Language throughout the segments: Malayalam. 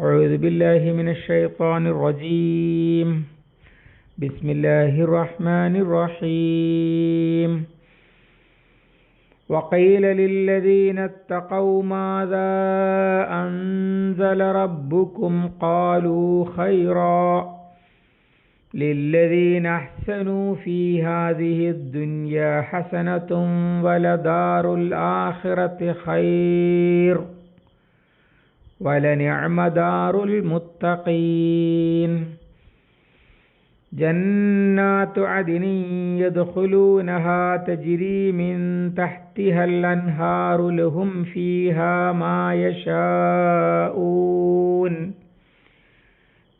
أعوذ بالله من الشيطان الرجيم. بسم الله الرحمن الرحيم. وقيل للذين اتقوا ماذا أنزل ربكم؟ قالوا خيرا. للذين أحسنوا في هذه الدنيا حسنة ولدار الآخرة خير. ولنعم دار المتقين. جنات عدن يدخلونها تجري من تحتها الأنهار لهم فيها ما يشاءون.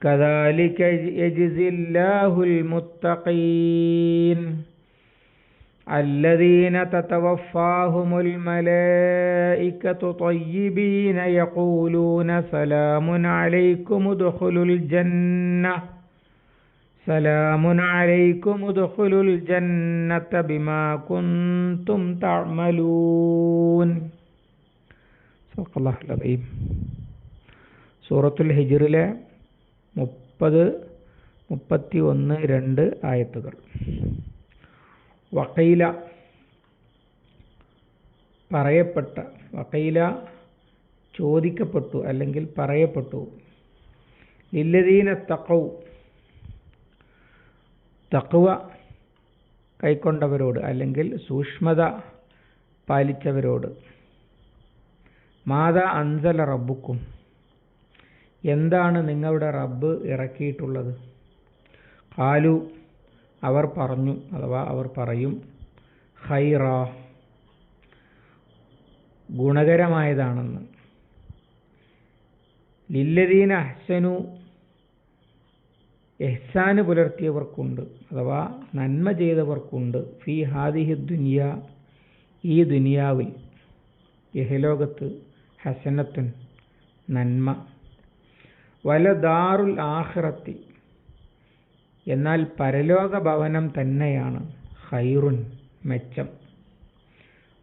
كذلك يجزي الله المتقين. الذين تتوفاهم الملائكة طيبين يقولون سلام عليكم ادخلوا الجنة سلام عليكم ادخلوا الجنة بما كنتم تعملون صدق الله العظيم സൂറത്തുൽ ഹിജറിലെ മുപ്പത് മുപ്പത്തി ഒന്ന് രണ്ട് ആയത്തുകൾ വക്കൈല പറയപ്പെട്ട വക്കൈല ചോദിക്കപ്പെട്ടു അല്ലെങ്കിൽ പറയപ്പെട്ടു. ലില്ലദീന തക്കൗ തക്കുവ കൈക്കൊണ്ടവരോട് അല്ലെങ്കിൽ സൂക്ഷ്മത പാലിച്ചവരോട് മാതാ അൻസല റബ്ബുക്കും എന്താണ് നിങ്ങളുടെ റബ്ബ് ഇറക്കിയിട്ടുള്ളത്? കാലു അവർ പറഞ്ഞു അഥവാ അവർ പറയും ഹൈറ ഗുണകരമായതാണെന്ന്. ലില്ലദീന അഹ്സനു എഹ്സാന് പുലർത്തിയവർക്കുണ്ട്. അഥവാ നന്മ ചെയ്തവർക്കുണ്ട്. ഫി ഹാദിഹി ദുനിയ ഈ ദുനിയാവിൽ യഹലോകത്ത് ഹസനത്തുൻ നന്മ. വല ദാറുൽ ആഖിറത്തി എന്നാൽ പരലോക ഭവനം തന്നെയാണ്. ഹൈറുൻ മെച്ചം.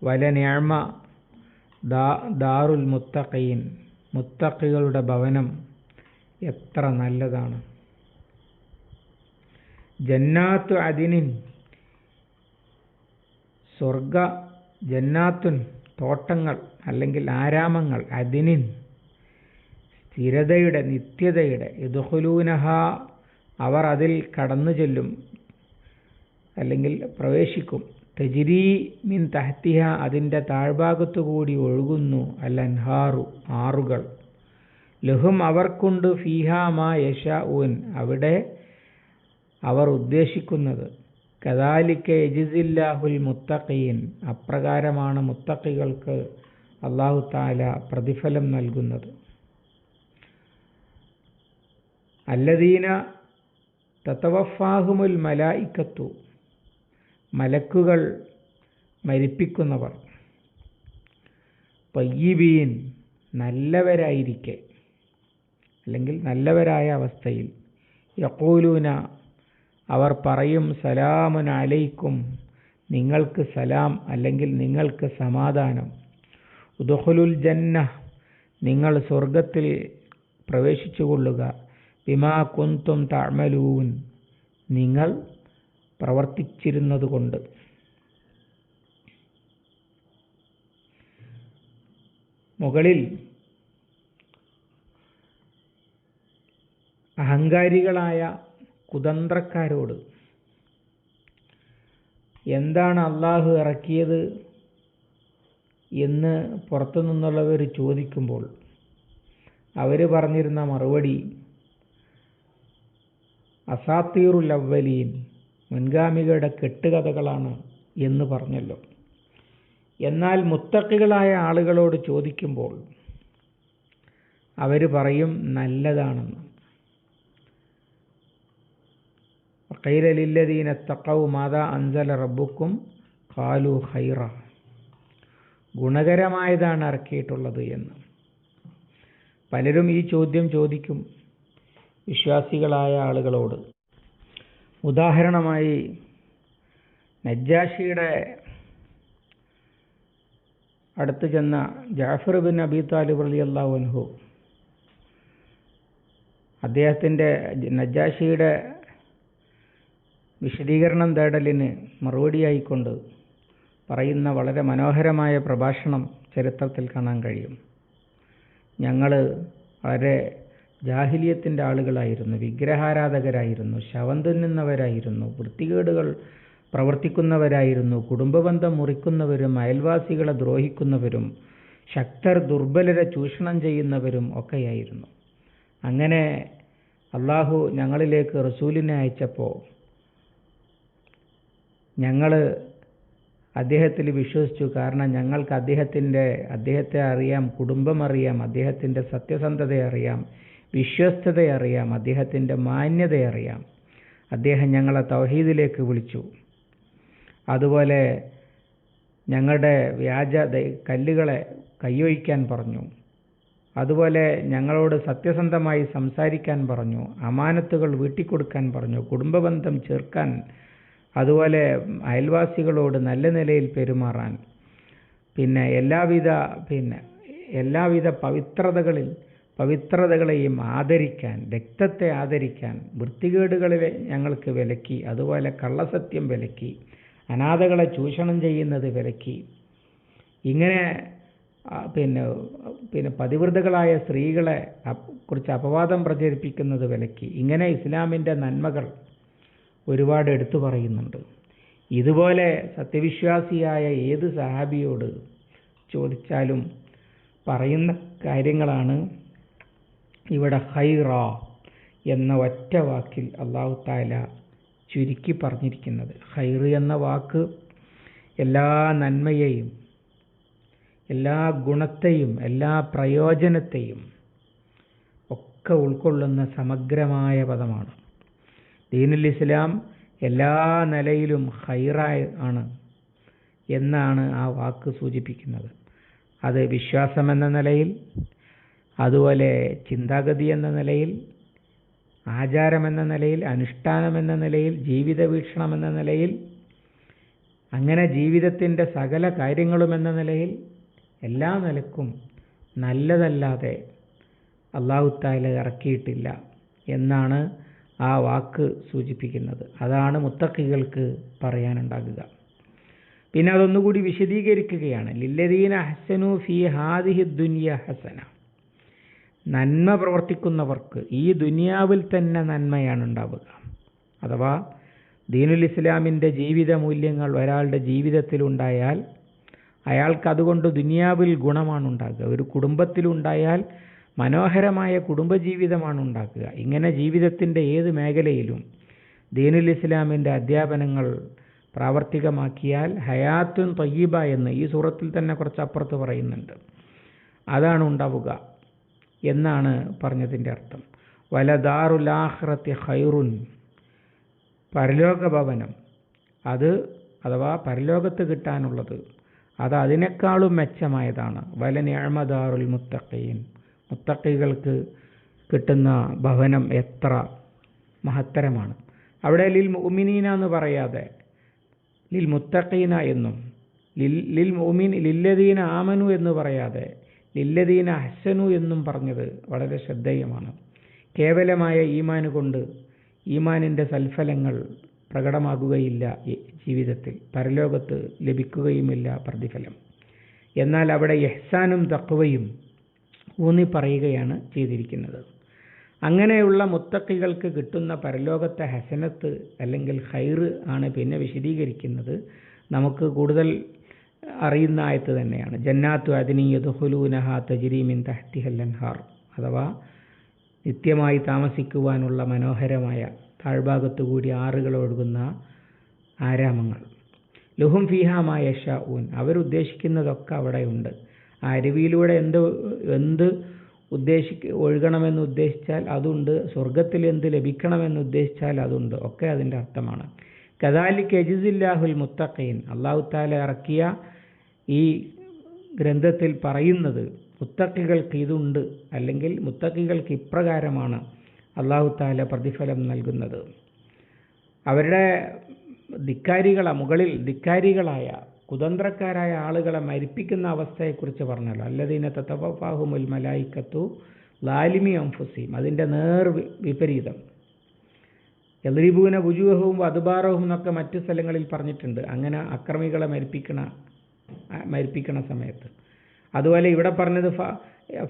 വലനേഴ്മ ദാ ദാറുൽ മുത്തഖീൻ. മുത്തഖികളുടെ ഭവനം എത്ര നല്ലതാണ്. ജന്നാത്തു അതിനിൻ സ്വർഗ ജന്നാത്തുൻ തോട്ടങ്ങൾ അല്ലെങ്കിൽ ആരാമങ്ങൾ അതിനിൻ സ്ഥിരതയുടെ നിത്യതയുടെ യദുഹുലൂനഹ അവർ അതിൽ കടന്നു ചെല്ലും അല്ലെങ്കിൽ പ്രവേശിക്കും. തെജിരി മിൻ തഹത്തിഹ അതിന്റെ താഴ്ഭാഗത്തുകൂടി ഒഴുകുന്നു അല്ലൻഹാറു ആറുകൾ. ലഹും അവർക്കുണ്ട് ഫീഹാമ യഷ ഉൻ അവിടെ അവർ ഉദ്ദേശിക്കുന്നത്. കദാലിക്ക യജിസില്ലാഹുൽ മുത്തഖീൻ അപ്രകാരമാണ് മുത്തഖികൾക്ക് അള്ളാഹു താല പ്രതിഫലം നൽകുന്നത്. അല്ലദീന തത്തവഫാഹുമുൽ മലായിക്കത്തു. മലക്കുകൾ മരിപ്പിക്കുന്നവർ. പയ്യബീൻ നല്ലവരായിരിക്കെ. അല്ലെങ്കിൽ നല്ലവരായ അവസ്ഥയിൽ. യക്കൂലൂന അവർ പറയും സലാമുൻ അലൈക്കും നിങ്ങൾക്ക് സലാം അല്ലെങ്കിൽ നിങ്ങൾക്ക് സമാധാനം. ഉദുഹുലുൽ ജന്ന നിങ്ങൾ സ്വർഗത്തിൽ പ്രവേശിച്ചു കൊള്ളുക ബിമാ കുന്തും തഅമലൂൻ. നിങ്ങൾ പ്രവർത്തിച്ചിരുന്നതുകൊണ്ട്. മുകളിൽ അഹങ്കാരികളായ കുതന്ത്രക്കാരോട് എന്താണ് അള്ളാഹു ഇറക്കിയത് എന്ന് പുറത്തു നിന്നുള്ളവർ ചോദിക്കുമ്പോൾ അവർ പറഞ്ഞിരുന്ന മറുപടി അസാത്തീറുൽ അവലീൻ മുൻഗാമികളുടെ കെട്ടുകഥകളാണ് എന്ന് പറഞ്ഞല്ലോ. എന്നാൽ മുത്തക്കികളായ ആളുകളോട് ചോദിക്കുമ്പോൾ അവർ പറയും നല്ലതാണെന്ന്. ഖൈരലില്ലദീന തക്കവു മാതാ അൻസല റബ്ബുക്കും കാലു ഹൈറ ഗുണകരമായതാണ് ഇറക്കിയിട്ടുള്ളത് എന്ന്. പലരും ഈ ചോദ്യം ചോദിക്കും. വിശ്വാസികളായ ആളുകളോട്. ഉദാഹരണമായി നജ്ജാഷിയുടെ അടുത്ത് ചെന്ന ജാഫർ ബിൻ അബി താലിബ് അലി അള്ളാഹുൻഹു അദ്ദേഹത്തിന്റെ നജാഷിയുടെ വിശദീകരണം തേടലിന് മറുപടിയായിക്കൊണ്ട് പറയുന്ന വളരെ മനോഹരമായ പ്രഭാഷണം ചരിത്രത്തിൽ കാണാൻ കഴിയും. ഞങ്ങൾ വളരെ ജാഹിലിയത്തിന്റെ ആളുകളായിരുന്നു വിഗ്രഹാരാധകരായിരുന്നു ശവം തിന്നുന്നവരായിരുന്നു വൃത്തികേടുകൾ പ്രവർത്തിക്കുന്നവരായിരുന്നു കുടുംബബന്ധം മുറിക്കുന്നവരും അയൽവാസികളെ ദ്രോഹിക്കുന്നവരും ശക്തർ ദുർബലരെ ചൂഷണം ചെയ്യുന്നവരും ഒക്കെയായിരുന്നു. അങ്ങനെ അള്ളാഹു ഞങ്ങളിലേക്ക് റസൂലിനെ അയച്ചപ്പോൾ ഞങ്ങൾ അദ്ദേഹത്തിൽ വിശ്വസിച്ചു. കാരണം ഞങ്ങൾക്ക് അദ്ദേഹത്തിന്റെ അദ്ദേഹത്തെ അറിയാം കുടുംബം അറിയാം അദ്ദേഹത്തിന്റെ സത്യസന്ധത അറിയാം. വിശ്വസ്തത അറിയാം അദ്ദേഹത്തിന്റെ മാന്യത അറിയാം അദ്ദേഹം ഞങ്ങളെ തൗഹീദിലേക്ക് വിളിച്ചു. അതുപോലെ ഞങ്ങളുടെ വ്യാജ കല്ലുകളെ കൈയൊഴിക്കാൻ പറഞ്ഞു. അതുപോലെ ഞങ്ങളോട് സത്യസന്ധമായി സംസാരിക്കാൻ പറഞ്ഞു. അമാനത്തുകൾ വീട്ടിക്കൊടുക്കാൻ പറഞ്ഞു. കുടുംബബന്ധം ചേർക്കാൻ അതുപോലെ അയൽവാസികളോട് നല്ല നിലയിൽ പെരുമാറാൻ. പിന്നെ എല്ലാവിധ പിന്നെ എല്ലാവിധ പവിത്രതകളിൽ പവിത്രതകളെയും ആദരിക്കാൻ രക്തത്തെ ആദരിക്കാൻ വൃത്തികേടുകളിലെ ഞങ്ങൾക്ക് വിലക്കി അതുപോലെ കള്ളസത്യം വിലക്കി അനാഥകളെ ചൂഷണം ചെയ്യുന്നത് വിലക്കി. ഇങ്ങനെ പിന്നെ പിന്നെ പതിവ്രതകളായ സ്ത്രീകളെ കുറിച്ച് അപവാദം പ്രചരിപ്പിക്കുന്നത് വിലക്കി. ഇങ്ങനെ ഇസ്ലാമിന്റെ നന്മകൾ ഒരുപാട് എടുത്തു പറയുന്നുണ്ട്. ഇതുപോലെ സത്യവിശ്വാസിയായ ഏത് സഹാബിയോട് ചോദിച്ചാലും പറയുന്ന കാര്യങ്ങളാണ് ഇവിടെ ഹൈറ എന്ന ഒറ്റ വാക്കിൽ അള്ളാഹു താല ചുരുക്കി പറഞ്ഞിരിക്കുന്നത്. ഹൈർ എന്ന വാക്ക് എല്ലാ നന്മയെയും എല്ലാ ഗുണത്തെയും എല്ലാ പ്രയോജനത്തെയും ഒക്കെ ഉൾക്കൊള്ളുന്ന സമഗ്രമായ പദമാണ്. ദീനുൽ ഇസ്ലാം എല്ലാ നിലയിലും ഹൈറായ ആണ് എന്നാണ് ആ വാക്ക് സൂചിപ്പിക്കുന്നത്. അത് വിശ്വാസമെന്ന നിലയിൽ അതുപോലെ ചിന്താഗതി എന്ന നിലയിൽ ആചാരമെന്ന നിലയിൽ അനുഷ്ഠാനമെന്ന നിലയിൽ ജീവിത വീക്ഷണം എന്ന നിലയിൽ അങ്ങനെ ജീവിതത്തിന്റെ സകല കാര്യങ്ങളും എന്ന നിലയിൽ എല്ലാ നിലക്കും നല്ലതല്ലാതെ അള്ളാഹുത്താല ഇറക്കിയിട്ടില്ല എന്നാണ് ആ വാക്ക് സൂചിപ്പിക്കുന്നത്. അതാണ് മുത്തക്കികൾക്ക് പറയാനുണ്ടാകുക. പിന്നെ അതൊന്നുകൂടി വിശദീകരിക്കുകയാണ്. ലില്ലദീന ഹസനു ഫി ഹാദിഹി ദുനിയ ഹസന. നന്മ പ്രവർത്തിക്കുന്നവർക്ക് ഈ ദുനിയാവിൽ തന്നെ നന്മയാണ് ഉണ്ടാവുക. അഥവാ ദീനുൽ ഇസ്ലാമിന്റെ ജീവിത മൂല്യങ്ങൾ ഒരാളുടെ ജീവിതത്തിലുണ്ടായാൽ അയാൾക്ക് അതുകൊണ്ട് ദുനിയാവിൽ ഗുണമാണ് ഉണ്ടാകുക. ഒരു കുടുംബത്തിലുണ്ടായാൽ മനോഹരമായ കുടുംബജീവിതമാണ് ഉണ്ടാക്കുക ഇങ്ങനെ ജീവിതത്തിന്റെ ഏത് മേഖലയിലും ദീനുൽ ഇസ്ലാമിന്റെ അധ്യാപനങ്ങൾ പ്രാവർത്തികമാക്കിയാൽ ഹയാത്തുൻ തയ്യബ എന്ന് ഈ സൂറത്തിൽ തന്നെ കുറച്ച് അപ്പുറത്ത് പറയുന്നുണ്ട്. അതാണ് ഉണ്ടാവുക. എന്നാണ് പറഞ്ഞതിന്റെ അർത്ഥം. വലദാറുലാഹ്റത്തി ഹൈറുൻ പരലോക ഭവനം അത് അഥവാ പരലോകത്ത് കിട്ടാനുള്ളത്. അത് അതിനേക്കാളും മെച്ചമായതാണ്. വല ഞാമദാറുൽ മുത്തഖീൻ. മുത്തക്കൈകൾക്ക് കിട്ടുന്ന ഭവനം എത്ര മഹത്തരമാണ്. അവിടെ ലിൽ മുഅ്മിനീന എന്ന് പറയാതെ ലിൽ മുത്തഖീന എന്നും ലിൽ ലിൽ മുഅ്മിൻ ലില്ലദീന ആമനു എന്ന് പറയാതെ ലില്ലദീന ഹസനു എന്നും പറഞ്ഞത് വളരെ ശ്രദ്ധേയമാണ്. കേവലമായ ഈമാന് കൊണ്ട് ഈമാനിന്റെ സൽഫലങ്ങൾ പ്രകടമാകുകയില്ല ജീവിതത്തിൽ. പരലോകത്ത് ലഭിക്കുകയുമില്ല പ്രതിഫലം. എന്നാൽ അവിടെ യഹ്സാനും തക്വയും ഊന്നി പറയുകയാണ് ചെയ്തിരിക്കുന്നത്. അങ്ങനെയുള്ള മുത്തക്കികൾക്ക് കിട്ടുന്ന പരലോകത്തെ ഹസനത്ത് അല്ലെങ്കിൽ ഹൈറ് ആണ് പിന്നെ വിശദീകരിക്കുന്നത്. നമുക്ക് കൂടുതൽ അറിയുന്ന ആയത്ത് തന്നെയാണ്. ജന്നാത്തു അദിനിയതുഹുലൂനഹ തജിരീമിൻ തഹ്തിഹല്ലൻഹാർ അഥവാ നിത്യമായി താമസിക്കുവാനുള്ള മനോഹരമായ താഴ്ഭാഗത്തു കൂടി ആറുകൾ ഒഴുകുന്ന ആരാമങ്ങൾ. ലുഹും ഫിഹാമായ ഷാഊൻ അവരുദ്ദേശിക്കുന്നതൊക്കെ അവിടെയുണ്ട്. ആ അരുവിയിലൂടെ എന്ത് എന്ത് ഉദ്ദേശിക്ക ഒഴുകണമെന്ന് ഉദ്ദേശിച്ചാൽ അതുണ്ട്. സ്വർഗത്തിൽ എന്ത് ലഭിക്കണമെന്ന് ഉദ്ദേശിച്ചാൽ അതുണ്ട്. ഒക്കെ അതിന്റെ അർത്ഥമാണ്. കദാലിക്ക് എജിസില്ലാഹുൽ മുത്തഖീൻ. അള്ളാഹു താല ഇറക്കിയ ഈ ഗ്രന്ഥത്തിൽ പറയുന്നത് മുത്തക്കികൾക്ക് ഇതുണ്ട് അല്ലെങ്കിൽ മുത്തക്കികൾക്ക് ഇപ്രകാരമാണ് അള്ളാഹു താല പ്രതിഫലം നൽകുന്നത്. അവരുടെ ധിക്കാരികളെ മുകളിൽ ധിക്കാരികളായ കുതന്ത്രക്കാരായ ആളുകളെ മരിപ്പിക്കുന്ന അവസ്ഥയെക്കുറിച്ച് പറഞ്ഞല്ലോ. അല്ലദീന തത്തഫാഹുമുൽ മലായിക്കത്തു ലാലിമി അംഫുസീം. അതിന്റെ നേർ വിപരീതം. എദ്രീബൂന ബുജുഹവും വധുബാറവും എന്നൊക്കെ മറ്റു സ്ഥലങ്ങളിൽ പറഞ്ഞിട്ടുണ്ട്. അങ്ങനെ അക്രമികളെ മരിപ്പിക്കണ മരിപ്പിക്കണ സമയത്ത്. അതുപോലെ ഇവിടെ പറഞ്ഞത്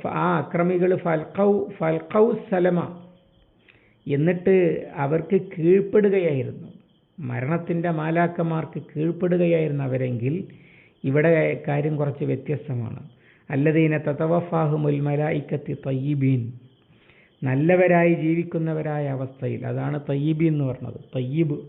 ആ അക്രമികൾ ഫൽഖൗ ഫൽഖൗ സലമ എന്നിട്ട് അവർക്ക് കീഴ്പ്പെടുകയായിരുന്നു. മരണത്തിന്റെ മാലാക്കന്മാർക്ക് കീഴ്പ്പെടുകയായിരുന്നു അവരെങ്കിൽ ഇവിടെ കാര്യം കുറച്ച് വ്യത്യസ്തമാണ്. അല്ലദീന തതവഫാഹുമുൽ മലായിക്കത്തി തയ്യിബീൻ. നല്ലവരായി ജീവിക്കുന്നവരായ അവസ്ഥയിൽ അതാണ് തയ്യബി എന്ന് പറഞ്ഞത്. തയ്യിബ്.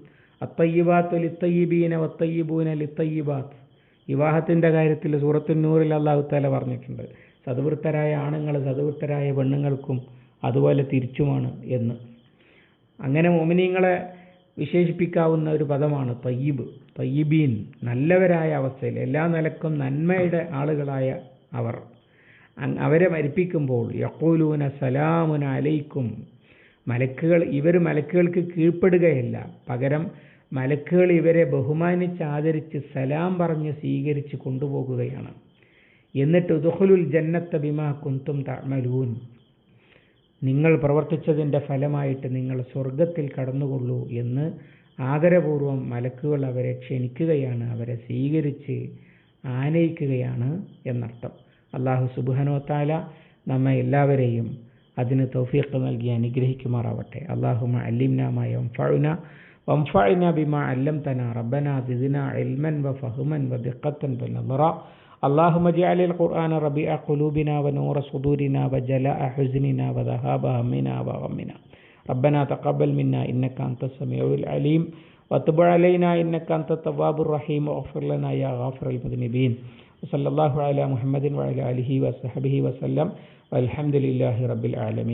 അത്തയ്യബാത്ത് ലിത്തയ്യബീന വത്തയ്യബൂന ലിത്തയ്യബാത്ത്. വിവാഹത്തിന്റെ കാര്യത്തിൽ സൂറത്തുന്നൂറിൽ അള്ളാഹു താല പറഞ്ഞിട്ടുണ്ട്. സതുവൃത്തരായ ആണുങ്ങൾ സതുവൃത്തരായ പെണ്ണുങ്ങൾക്കും അതുപോലെ തിരിച്ചുമാണ് എന്ന്. അങ്ങനെ മോമിനിങ്ങളെ വിശേഷിപ്പിക്കാവുന്ന ഒരു പദമാണ് തയ്യിബ്. തയ്യിബീൻ നല്ലവരായ അവസ്ഥയിൽ എല്ലാ നിലക്കും നന്മയുടെ ആളുകളായ അവർ. അവരെ മരിപ്പിക്കുമ്പോൾ യക്കൂലൂന സലാമുന അലൈക്കും. മലക്കുകൾ ഇവർ മലക്കുകൾക്ക് കീഴ്പ്പെടുകയല്ല. പകരം മലക്കുകൾ ഇവരെ ബഹുമാനിച്ച് ആദരിച്ച് സലാം പറഞ്ഞ് സ്വീകരിച്ച് കൊണ്ടുപോകുകയാണ്. എന്നിട്ട് ദുഹുലുൽ ജന്നത്ത ബിമാ കുന്തും തമലൂൻ നിങ്ങൾ പ്രവർത്തിച്ചതിന്റെ ഫലമായിട്ട് നിങ്ങൾ സ്വർഗത്തിൽ കടന്നുകൊള്ളൂ എന്ന് ആദരപൂർവം മലക്കുകൾ അവരെ ക്ഷണിക്കുകയാണ് അവരെ സ്വീകരിച്ച് ആനയിക്കുകയാണ് എന്നർത്ഥം. അള്ളാഹു സുബാനോ താല നമ്മെ എല്ലാവരെയും അതിന് തൗഫീഖ് നൽകി അനുഗ്രഹിക്കുമാറാവട്ടെ അള്ളാഹുമ അല്ലിംനാമ യംഫഅന വംഫഅന ബിമാ അല്ലംതന റബ്ബന സിദ്ന ഇൽമൻ വഫഹ്മൻ വദിഖത്തൻ വനദറ اللهم اجعل القرآن ربيع قلوبنا ونور صدورنا وجلاء حزننا وذهاب همنا وغمنا ربنا تقبل منا إنك أنت السميع العليم وتب علينا إنك أنت التواب الرحيم واغفر لنا يا غافر المذنبين സല്ലാഹു അല മുഹമ്മദിൻ വഅല അലിഹി വസഹബിഹി വസല്ലം അലഹമുല്ലാഹി റബ്ബിൽ ആലമീൻ.